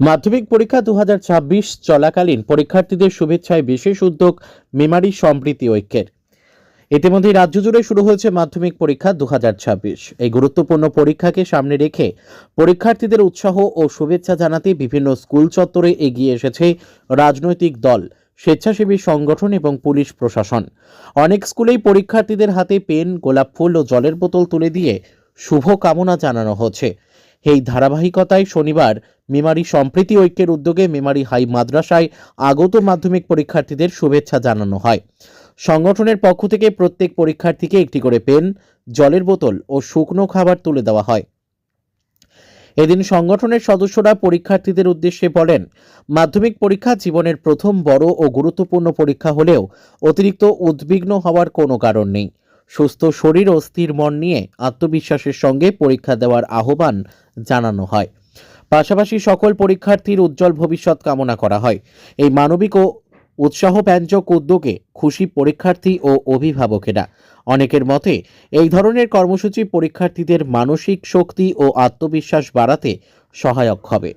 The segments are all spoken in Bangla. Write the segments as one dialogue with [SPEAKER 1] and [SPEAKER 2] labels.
[SPEAKER 1] মাধ্যমিক পরীক্ষা দু হাজার ছাব্বিশ চলাকালীন পরীক্ষার্থীদের শুভেচ্ছায় বিশেষ উদ্যোগ মেমারি সম্প্রীতি ঐক্যের। ইতিমধ্যে রাজ্য জুড়ে শুরু হয়েছে মাধ্যমিক পরীক্ষা দু হাজার ছাব্বিশ। এই গুরুত্বপূর্ণ পরীক্ষাকে সামনে রেখে পরীক্ষার্থীদের উৎসাহ ও শুভেচ্ছা জানাতে বিভিন্ন স্কুল চত্বরে এগিয়ে এসেছে রাজনৈতিক দল, স্বেচ্ছাসেবী সংগঠন এবং পুলিশ প্রশাসন। অনেক স্কুলেই পরীক্ষার্থীদের হাতে পেন, গোলাপ ফুল ও জলের বোতল তুলে দিয়ে শুভ কামনা জানানো হচ্ছে। এই ধারাবাহিকতায় শনিবার মেমারি সম্প্রীতি ঐক্যের উদ্যোগে মেমারি হাই মাদ্রাসায় আগত মাধ্যমিক পরীক্ষার্থীদের শুভেচ্ছা জানানো হয়। সংগঠনের পক্ষ থেকে প্রত্যেক পরীক্ষার্থীকে একটি করে পেন, জলের বোতল ও শুকনো খাবার তুলে দেওয়া হয়। এদিন সংগঠনের সদস্যরা পরীক্ষার্থীদের উদ্দেশ্যে বলেন, মাধ্যমিক পরীক্ষা জীবনের প্রথম বড় ও গুরুত্বপূর্ণ পরীক্ষা হলেও অতিরিক্ত উদ্বিগ্ন হওয়ার কোনো কারণ নেই। সুস্থ শরীর ও স্থির মন নিয়ে আত্মবিশ্বাসের সঙ্গে পরীক্ষা দেওয়ার আহ্বান জানানো হয়। পাশাপাশি সকল পরীক্ষার্থীর উজ্জ্বল ভবিষ্যৎ কামনা করা হয়। এই মানবিক ও উৎসাহব্যঞ্জক উদ্যোগে খুশি পরীক্ষার্থী ও অভিভাবকেরা। অনেকের মতে, এই ধরনের কর্মসূচি পরীক্ষার্থীদের মানসিক শক্তি ও আত্মবিশ্বাস বাড়াতে সহায়ক হবে।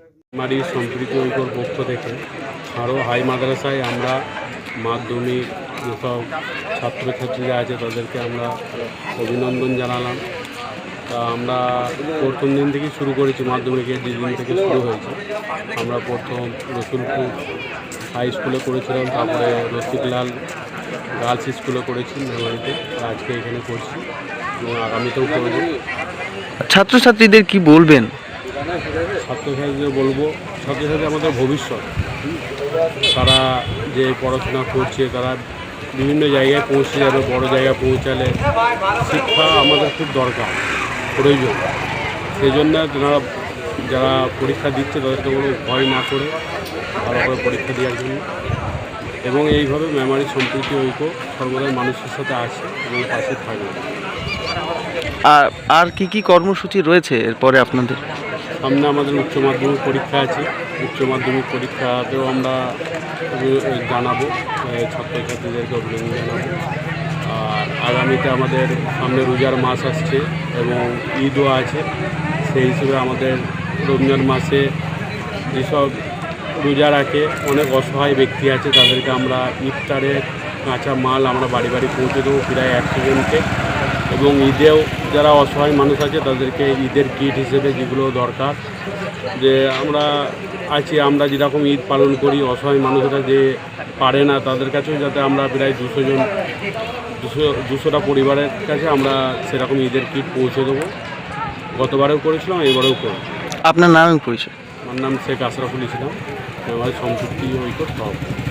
[SPEAKER 2] পক্ষ থেকে আরও হাই মাদ্রাসায় আমরা মাধ্যমিক যেসব ছাত্রছাত্রীরা আছে তাদেরকে আমরা অভিনন্দন জানালাম। তা আমরা প্রথম দিন থেকেই শুরু করেছি মাধ্যমিকের যেদিন থেকে শুরু হয়েছে। আমরা প্রথম রসুলপুর হাই স্কুলে করেছিলাম তারপরে রসিকলাল গার্লস স্কুলে করেছি মেমারিতে আজকে এখানে করছি এবং আগামীতেও করব।
[SPEAKER 3] ছাত্রছাত্রীদের কি বলবেন?
[SPEAKER 2] ছাত্রছাত্রীদের বলব ছাত্রছাত্রী আমাদের ভবিষ্যৎ। তারা যে পড়াশোনা করছে তারা বিভিন্ন জায়গায় পৌঁছে যাবে, বড় জায়গায় পৌঁছালে। শিক্ষা আমাদের খুব দরকার, প্রয়োজন। সেই জন্য তারা যারা পরীক্ষা দিচ্ছে তাদেরকে কোনো ভয় না করে ভালো করে পরীক্ষা দেওয়ার জন্য। এবং এইভাবে মেমারি সম্প্রীতি ঐক্য সর্বদাই মানুষের সাথে আছে এবং পাশে থাকবে।
[SPEAKER 3] আর আর কি কি কর্মসূচি রয়েছে এরপরে আপনাদের?
[SPEAKER 2] সামনে আমাদের উচ্চ মাধ্যমিক পরীক্ষা আছে। উচ্চ মাধ্যমিক পরীক্ষাতেও আমরা জানাব। ছাত্রছাত্রীদেরকে অভিনন্দন জানাব। আর আগামীতে আমাদের সামনে রোজার মাস আসছে এবং ঈদও আছে। সেই হিসেবে আমাদের রমজান মাসে যেসব রোজা রাখে, অনেক অসহায় ব্যক্তি আছে, তাদেরকে আমরা ইফতারের কাঁচা মাল আমরা বাড়ি বাড়ি পৌঁছে দেবো। প্রায় একশো জনকে এবং ঈদেও যারা অসহায় মানুষ আছে তাদেরকে ঈদের কিট হিসেবে যেগুলো দরকার যে আমরা আছি আমরা যেরকম ঈদ পালন করি অসহায় মানুষরা যে পারে না তাদের কাছেও যাতে আমরা প্রায় দুশো জন দুশো দুশোটা পরিবারের কাছে আমরা সেরকম ঈদের কিট পৌঁছে দেবো। গতবারেও করেছিলাম এবারেও করব
[SPEAKER 3] আপনার নাম পরিচয়?
[SPEAKER 2] আমার নাম শেখ আশরাফুল ইসলাম। সম্পত্তি ঐক্য সভাপতি।